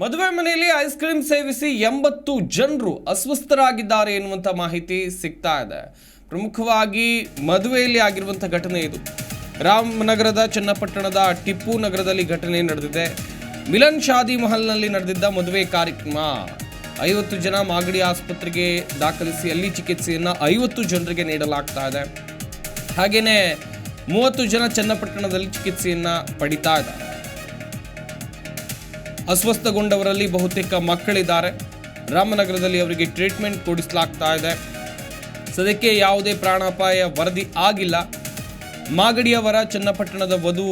ಮದುವೆ ಮನೆಯಲ್ಲಿ ice cream ಸೇವಿಸಿ ಎಂಬತ್ತು ಜನರು ಅಸ್ವಸ್ಥರಾಗಿದ್ದಾರೆ ಎನ್ನುವಂಥ ಮಾಹಿತಿ ಸಿಗ್ತಾ ಇದೆ. ಪ್ರಮುಖವಾಗಿ ಮದುವೆಯಲ್ಲಿ ಆಗಿರುವಂಥ ಘಟನೆ ಇದು. ರಾಮನಗರದ ಚನ್ನಪಟ್ಟಣದ ಟಿಪ್ಪು ನಗರದಲ್ಲಿ ಘಟನೆ ನಡೆದಿದೆ. ಮಿಲನ್ ಶಾದಿ ಮಹಲ್ನಲ್ಲಿ ನಡೆದಿದ್ದ ಮದುವೆ ಕಾರ್ಯಕ್ರಮ. ಐವತ್ತು ಜನ ಮಾಗಡಿ ಆಸ್ಪತ್ರೆಗೆ ದಾಖಲಿಸಿ ಅಲ್ಲಿ ಚಿಕಿತ್ಸೆಯನ್ನು ಐವತ್ತು ಜನರಿಗೆ ನೀಡಲಾಗ್ತಾ ಇದೆ. ಹಾಗೆಯೇ ಮೂವತ್ತು ಜನ ಚನ್ನಪಟ್ಟಣದಲ್ಲಿ ಚಿಕಿತ್ಸೆಯನ್ನು ಪಡಿತಾ ಇದ್ದಾರೆ. ಅಸ್ವಸ್ಥಗೊಂಡವರಲ್ಲಿ ಬಹುತೇಕ ಮಕ್ಕಳಿದ್ದಾರೆ. ರಾಮನಗರದಲ್ಲಿ ಅವರಿಗೆ ಟ್ರೀಟ್ಮೆಂಟ್ ಕೊಡಿಸಲಾಗ್ತಾ ಇದೆ. ಸದ್ಯಕ್ಕೆ ಯಾವುದೇ ಪ್ರಾಣಾಪಾಯ ವರದಿ ಆಗಿಲ್ಲ. ಮಾಗಡಿಯವರ ಚನ್ನಪಟ್ಟಣದ ವಧು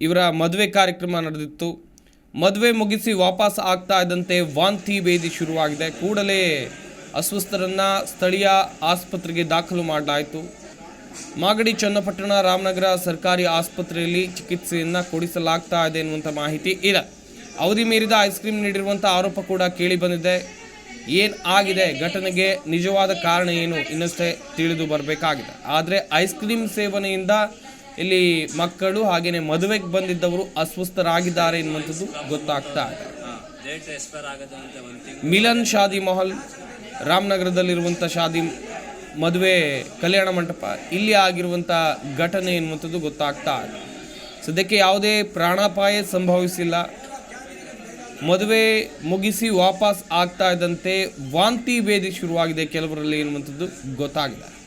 ಇವರ ಮದುವೆ ಕಾರ್ಯಕ್ರಮ ನಡೆದಿತ್ತು. ಮದುವೆ ಮುಗಿಸಿ ವಾಪಸ್ ಆಗ್ತಾ ಇದ್ದಂತೆ ವಾಂತಿ ಭೇದಿ ಶುರುವಾಗಿದೆ. ಕೂಡಲೇ ಅಸ್ವಸ್ಥರನ್ನು ಸ್ಥಳೀಯ ಆಸ್ಪತ್ರೆಗೆ ದಾಖಲು ಮಾಡಲಾಯಿತು. ಮಾಗಡಿ ಚನ್ನಪಟ್ಟಣ ರಾಮನಗರ ಸರ್ಕಾರಿ ಆಸ್ಪತ್ರೆಯಲ್ಲಿ ಚಿಕಿತ್ಸೆಯನ್ನು ಕೊಡಿಸಲಾಗ್ತಾ ಇದೆ ಎನ್ನುವಂಥ ಮಾಹಿತಿ ಇದೆ ಅವಧಿ ಮೀರಿದ ಐಸ್ ಕ್ರೀಮ್ ನೀಡಿರುವಂಥ ಆರೋಪ ಕೂಡ ಕೇಳಿ ಬಂದಿದೆ. ಏನು ಆಗಿದೆ? ಘಟನೆಗೆ ನಿಜವಾದ ಕಾರಣ ಏನು? ಇನ್ನಷ್ಟೇ ತಿಳಿದು ಬರಬೇಕಾಗಿದೆ. ಆದರೆ ಐಸ್ ಕ್ರೀಮ್ ಸೇವನೆಯಿಂದ ಇಲ್ಲಿ ಮಕ್ಕಳು ಹಾಗೆಯೇ ಮದುವೆಗೆ ಬಂದಿದ್ದವರು ಅಸ್ವಸ್ಥರಾಗಿದ್ದಾರೆ ಎನ್ನುವಂಥದ್ದು ಗೊತ್ತಾಗ್ತಾ ಇದೆ. ಮಿಲನ್ ಶಾದಿ ಮಹಲ್ ರಾಮನಗರದಲ್ಲಿರುವಂಥ ಶಾದಿ ಮದುವೆ ಕಲ್ಯಾಣ ಮಂಟಪ ಇಲ್ಲಿ ಆಗಿರುವಂಥ ಘಟನೆ ಎನ್ನುವಂಥದ್ದು ಗೊತ್ತಾಗ್ತಾ ಸದ್ಯಕ್ಕೆ ಯಾವುದೇ ಪ್ರಾಣಾಪಾಯ ಸಂಭವಿಸಿಲ್ಲ. ಮದುವೆ ಮುಗಿಸಿ ವಾಪಸ್ ಆಗ್ತಾ ಇದ್ದಂತೆ ವಾಂತಿ ಭೇದಿ ಶುರುವಾಗಿದೆ ಕೆಲವರಲ್ಲಿ ಎನ್ನುವಂಥದ್ದು ಗೊತ್ತಾಗಿದೆ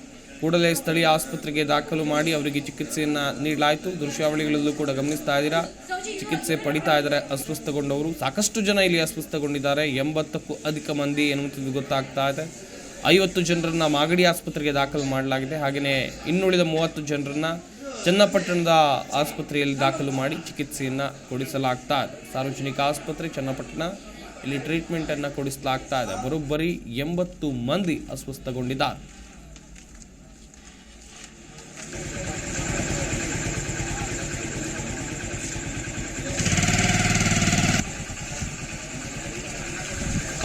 ಕೂಡಲೇ ಸ್ಥಳೀಯ ಆಸ್ಪತ್ರೆಗೆ ದಾಖಲು ಮಾಡಿ ಅವರಿಗೆ ಚಿಕಿತ್ಸೆಯನ್ನು ನೀಡಲಾಯಿತು. ದೃಶ್ಯಾವಳಿಗಳಲ್ಲೂ ಕೂಡ ಗಮನಿಸ್ತಾ ಇದ್ದೀರಾ? ಚಿಕಿತ್ಸೆ ಪಡಿತಾ ಇದ್ದಾರೆ ಅಸ್ವಸ್ಥಗೊಂಡವರು. ಸಾಕಷ್ಟು ಜನ ಇಲ್ಲಿ ಅಸ್ವಸ್ಥಗೊಂಡಿದ್ದಾರೆ. ಎಂಬತ್ತಕ್ಕೂ ಅಧಿಕ ಮಂದಿ ಎನ್ನುವಂಥದ್ದು ಗೊತ್ತಾಗ್ತಾ ಇದೆ. ಐವತ್ತು ಜನರನ್ನು ಮಾಗಡಿ ಆಸ್ಪತ್ರೆಗೆ ದಾಖಲು ಮಾಡಲಾಗಿದೆ. ಹಾಗೆಯೇ ಇನ್ನುಳಿದ ಮೂವತ್ತು ಜನರನ್ನು ಚನ್ನಪಟ್ಟಣದ ಆಸ್ಪತ್ರೆಯಲ್ಲಿ ದಾಖಲು ಮಾಡಿ ಚಿಕಿತ್ಸೆಯನ್ನು ಕೊಡಿಸಲಾಗ್ತಾ ಇದೆ. ಸಾರ್ವಜನಿಕ ಆಸ್ಪತ್ರೆ ಚನ್ನಪಟ್ಟಣ ಇಲ್ಲಿ ಟ್ರೀಟ್ಮೆಂಟನ್ನು ಕೊಡಿಸಲಾಗ್ತಾ ಇದೆ. ಬರೋಬ್ಬರಿ ಎಂಬತ್ತು ಮಂದಿ ಅಸ್ವಸ್ಥಗೊಂಡಿದ್ದಾರೆ.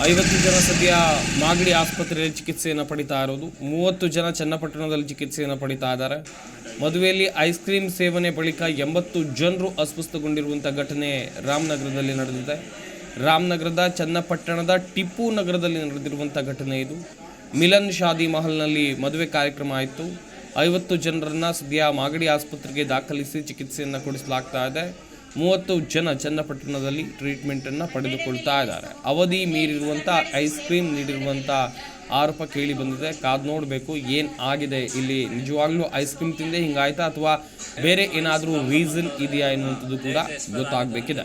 ಐವತ್ತು ಜನ ಸದ್ಯ ಮಾಗಡಿ ಆಸ್ಪತ್ರೆಯಲ್ಲಿ ಚಿಕಿತ್ಸೆಯನ್ನು ಪಡಿತಾ ಇರೋದು. ಮೂವತ್ತು ಜನ ಚನ್ನಪಟ್ಟಣದಲ್ಲಿ ಚಿಕಿತ್ಸೆಯನ್ನು ಪಡಿತಾ ಇದ್ದಾರೆ. ಮದುವೆಯಲ್ಲಿ ಐಸ್ ಕ್ರೀಮ್ ಸೇವನೆ ಬಳಿಕ ಎಂಬತ್ತು ಜನರು ಅಸ್ವಸ್ಥಗೊಂಡಿರುವಂಥ ಘಟನೆ ರಾಮನಗರದಲ್ಲಿ ನಡೆದಿದೆ. ರಾಮನಗರದ ಚನ್ನಪಟ್ಟಣದ ಟಿಪ್ಪು ನಗರದಲ್ಲಿ ನಡೆದಿರುವಂಥ ಘಟನೆ ಇದು. ಮಿಲನ್ ಶಾದಿ ಮಹಲ್ನಲ್ಲಿ ಮದುವೆ ಕಾರ್ಯಕ್ರಮ ಆಯಿತು. ಐವತ್ತು ಜನರನ್ನು ಸದ್ಯ ಮಾಗಡಿ ಆಸ್ಪತ್ರೆಗೆ ದಾಖಲಿಸಿ ಚಿಕಿತ್ಸೆಯನ್ನು ಕೊಡಿಸಲಾಗ್ತಾ ಇದೆ. ಮೂವತ್ತು ಜನ ಚನ್ನಪಟ್ಟಣದಲ್ಲಿ ಟ್ರೀಟ್ಮೆಂಟನ್ನು ಪಡೆದುಕೊಳ್ತಾ ಇದ್ದಾರೆ. ಅವಧಿ ಮೀರಿರುವಂಥ ಐಸ್ ಕ್ರೀಮ್ ನೀಡಿರುವಂಥ ಆರೋಪ ಕೇಳಿ ಬಂದಿದೆ. ಕಾದು ನೋಡಬೇಕು, ಏನು ಆಗಿದೆ ಇಲ್ಲಿ? ನಿಜವಾಗ್ಲೂ ಐಸ್ ಕ್ರೀಮ್ ತಿಂದೆ ಹಿಂಗಾಯ್ತಾ ಅಥವಾ ಬೇರೆ ಏನಾದರೂ ರೀಸನ್ ಇದೆಯಾ ಎನ್ನುವಂಥದ್ದು ಕೂಡ ಗೊತ್ತಾಗಬೇಕಿದೆ.